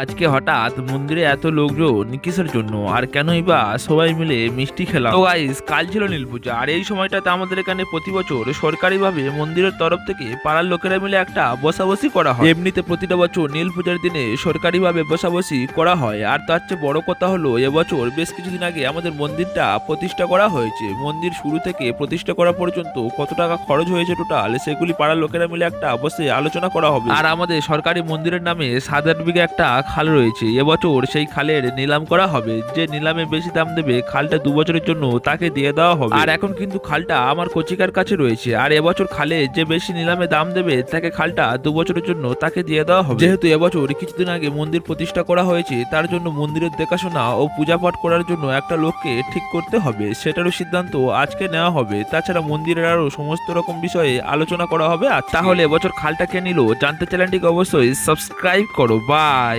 আজকে হঠাৎ মন্দিরে এত লোকজন কিসের জন্য? আর কেনই বা সবাই মিলে মিষ্টি খেলাম। তো গাইস কাল ছিল নীল পূজা, আর এই সময়টাতে আমাদের এখানে প্রতি বছর সরকারিভাবে মন্দিরের তরফ থেকে পাড়ার লোকেরা মিলে একটা বসাবসি করা হয়। এমনিতে প্রতিটা বছর নীল পূজার দিনে সরকারিভাবে বসাবসি করা হয়। আর তার চেয়ে বড় কথা হলো, এবছর বেশ কিছুদিন আগে আমাদের মন্দিরটা প্রতিষ্ঠা করা হয়েছে। মন্দির শুরু থেকে প্রতিষ্ঠা করা পর্যন্ত কত টাকা খরচ হয়েছে টোটাল সেগুলি পাড়ার লোকেরা মিলে একটা বসে আলোচনা করা হবে। আর আমাদের সরকারি মন্দিরের নামে সাত আট বিঘা একটা খাল রয়েছে, এবছর সেই খালের নিলাম করা হবে। যে নিলামে বেশি দাম দেবে, খালটা দু বছরের জন্য তাকে দিয়ে দেওয়া হবে। আর এখন কিন্তু খালটা আমার কচিকার কাছে রয়েছে। আর এবছর খালে যে বেশি নিলামে দাম দেবে, তাকে খালটা দু বছরের জন্য তাকে দিয়ে দেওয়া হবে। যেহেতু এবছর কিছুদিন আগে মন্দির প্রতিষ্ঠা করা হয়েছে, তার জন্য মন্দিরের দেখাশোনা ও পূজা পাঠ করার জন্য একটা লোককে ঠিক করতে হবে। সেটারও সিদ্ধান্ত আজকে নেওয়া হবে। তাছাড়া মন্দিরের আরও সমস্ত রকম বিষয়ে আলোচনা করা হবে আর তাহলে এবছর খালটা কে নিল? জানতে চ্যানেলটিকে অবশ্যই সাবস্ক্রাইব করো। বাই!